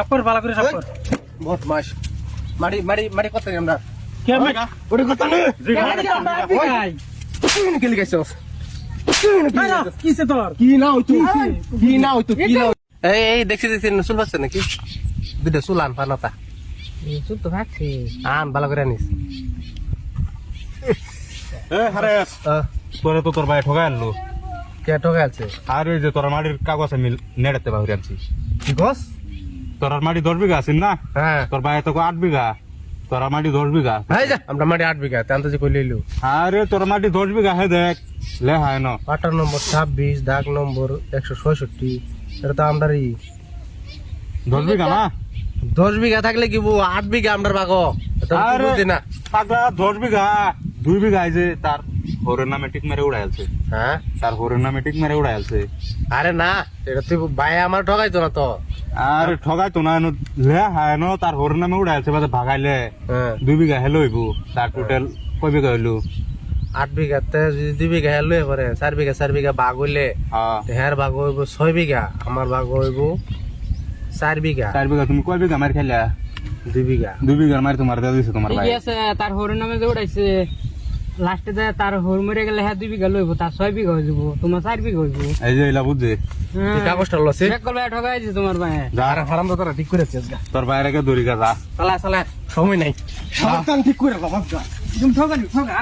সাপর ভালো করে সাপর। বদমাস মারি মারি মারি কত আমরা? কে ভাই ওরে কত নে তুই তোর? কি না হইতো কি না হইতো কি না এই এই দেখছি দেখছি চুল পাচ্ছে নাকি? দুটা চুল আন পানাতা চুল তো ভাগছে আন ভালো করে আনিস। এ হারেস। তোরে তো তোর ভাই ঠগাই আনলো। কে ঠকে আছে আর ওই যে তোর মাটির কাগজ আমি নেড়াতে বাহুরি আনছি। কি গস তোর মাটি দশ বিঘা আছেন না? হ্যাঁ। তোর ভাই তো আট বিঘা তোর মাটি দশ বিঘা। যা আমরা মাটি আট বিঘা তান তো যে কই লইলু আরে তোর মাটি দশ বিঘা হে দেখ লে হায় ন। আঠারো নম্বর ছাব্বিশ দাগ নম্বর একশো ছয়ষট্টি এটা তো আমরারই। দশ বিঘা না? দশ বিঘা থাকলে কি বউ আট বিঘা আমরা বাগো আরে না। পাগলা দশ বিঘা দুই বিঘা যে তার হরের নামে টিক মেরে উড়াই আছে হ্যাঁ? তার হরের নামে টিক মেরে উড়াই আছে আরে না এটা তুই ভাই আমার ঠকাইতো না তো। আর ঠগাই তো না লে হায় ন তার হরের নামে উড়াই আছে ভাগাইলে। দুই বিঘা হেলো হইব তার টোটাল কয় বিঘা হইল। আট বিঘাতে যদি দুই বিঘা হেলে পরে চার বিঘা চার বিঘা বাঘ হইলে হ্যাঁ হের বাঘ হইব ছয় বিঘা আমার বাঘ হইব চার বিঘা। চার বিঘা তুমি কয় বিঘা মার খেলা দুই বিঘা। দুই বিঘার মারি তোমার দেওয়া দিছে তোমার ভাই। আছে তার হরের নামে যে উড়াইছে লাস্টে যায় তার হর মরে গেলে হ্যাঁ দুই বিঘা লইব তার ছয় বিঘা হয়ে যাব তোমার চার বিঘা হইব। এই যে এলা বুঝছে তুই কাগজটা লসে একল ভাই ঠগাই দিছে তোমার ভাই যা। আর হারাম তো তোরা ঠিক করে আছিস গা। তোর বাইরে কে দড়ি গা যা চালা চালা সময় নাই। সাবধান ঠিক করে বাবা তুমি ঠগানি ঠগা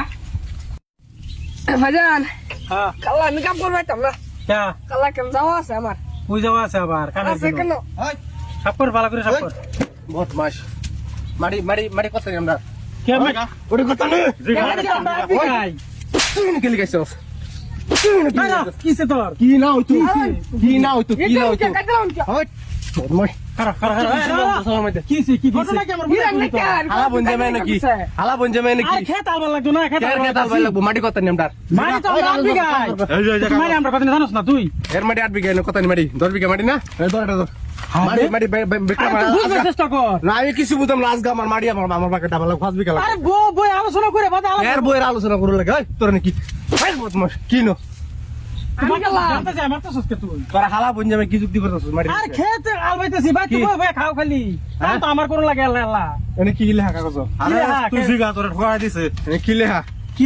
ভাইজান হ্যাঁ। কালা আমি কাম করব পাইতাম না কে কালা কেন যাওয়া আছে আমার? ওই যাওয়া আছে আবার কানে আছে কেন? সাপর ভালো করে সাপর বদমাস। মারি মারি মারি কত আমরা? ওরে কত নে। ভাই। তুই কে লিখাইছস তোর? কি না হইতো? কি না হইতো? কি না হইতো? হট বদমাস খারাপ খারাপ কিসে কি ঘটনা কি আমার হালা বঞ্জে নাকি? হালা বঞ্জে নাকি? আরে খেত আলবার লাগতো না খেত কেন আলবার খেতাল ভাই লাগবো? মাটি কত আমরা কত জানোস না তুই? এর মাটি আট বিঘা কত নে মাটি দশ বিঘা মাটি না? বেকটা আরে তুই বুঝবার চেষ্টা কর। না আমি কিছু বুঝতাম না আজকে আমার মাটি আমার আমার বাকে ডাবল পাঁচ বিঘা লাগে আরে বো বই আলোচনা করে বাদে আলোচনা এর বইয়ের আলোচনা করু লাগে ওই, তোর নাকি ভাই বদমাস কি নো? আমার কি কি? হ্যাঁ? কোন লাগে আল্লাহ লেখা কাগজ? লেখা?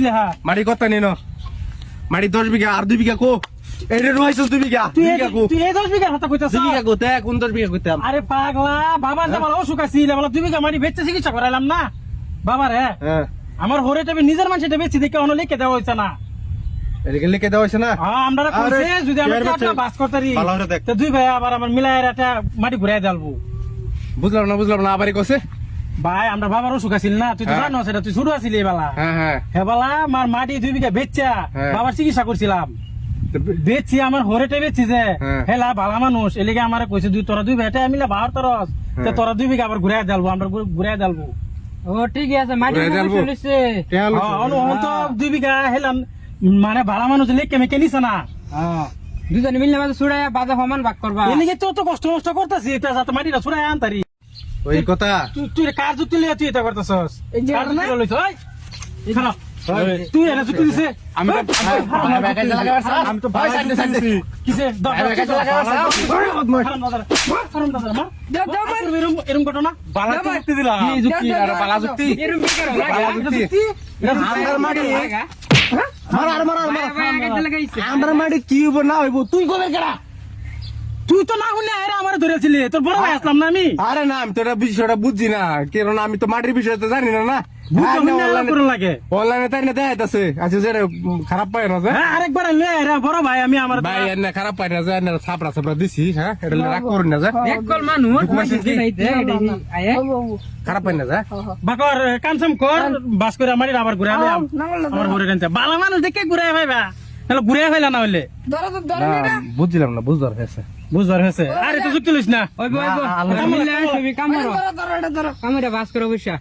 লেখা? কত নিন? মাটি দশ বিঘা আর দুই বিঘা কো? এটা রুহাইছিস দুই বিঘা তুই দুই এই- বিঘা কো। তুই এই দশ বিঘা কথা কইতাছ? বিঘা কো কোন দশ বিঘা কইতাম? আরে পাগলা বাবার যে বলা অসুখ আছিল বলা তুই বিঘা মারি বেচতে চিকিৎসা করাইলাম না। বাবা রে হ্যাঁ। আমার হরে টাবে নিজের মানুষটা বেচি দেখে অন্য লিখে দেওয়া হয়েছে না। এদিকে লিখে দেওয়া হয়েছে না? হ্যাঁ আমরা কইছে যদি আমরা কেয়ার বাস করতারি। তো দুই ভাই আবার আমার মিলাই একটা মাটি ঘুরাই দেলবো। বুঝলাম না বুঝলাম না আবারই ভাই আমরা বাবার অসুখ আছিল না তুই তো হ্যাঁ। জানো সেটা তুই শুরু আছিলি এবেলা হ্যাঁ হ্যাঁ। হেবেলা আমার মাটি দুই বিঘা বেচা হ্যাঁ। বাবার চিকিৎসা করছিলাম। বেচছি আমার হরেটে বেচছি যে হ্যাঁ। হেলা ভালা মানুষ। এলিগে আমার কইছে দুই তোরা দুই ভাইটা মিলে বাহার তরস। তে হ্যাঁ। তোরা দুই বিঘা আবার ঘুরাই দেলবো আমরা ঘুরাই দেলবো। ও ঠিক আছে মাটি চলিছে কেন হ্যাঁ, অনু দুই বিঘা হেলাম মানে ভালা মানুষ লেখকে মেকে নিছে না। দুজনে মিললে মাঝে ছুড়াই বাজে সমান ভাগ করবা। এলিগে তো তো কষ্ট মষ্ট করতেছি এটা যাতে মাটিটা ছুড়াই আনতারি ওই কথা। তুই কার জুতি লিয়ে তুই এটা করতেছস? এই যে না? লইছ ওই খারাপ। তুই এনে জুতি দিছে আমি আমি তো ভাই কিসে ঘটনা বালা তো দিলাম কি যুক্তি আর পালা যুক্তি এরম কি করো পালা যুক্তি আমার মাটি মার আর মার আমার মাটি কি হইব না হইব তুই কবে কেডা তুই তো না হলে আরে আমার ধরেছিলি তোর বড় ভাই আসলাম না আমি আরে না আমি তো এটা বিষয়টা বুঝছি না কারণ আমি তো মাটির বিষয় তো জানি না না আচ্ছা খারাপ পায় না হ্যাঁ আরেকবার বড় ভাই আমি আমার ভাই খারাপ পায় না যে ছাপড়া ছাপড়া দিছি হ্যাঁ এটা রাগ করুন না যে একল মানুষ আয়ে খারাপ পায় না যে বাকর কাম সাম কর বাস করে আমার আবার ঘুরে আমার ঘুরে কানতে বালা মানুষ দেখে ঘুরে ভাইবা তাহলে ঘুরে ভাইলা না হইলে ধরো না, না বুঝছিলাম হয়েছে বুঝবার হয়েছে আরে তো যুক্তি লইস না কামড়ে বাস করো বসা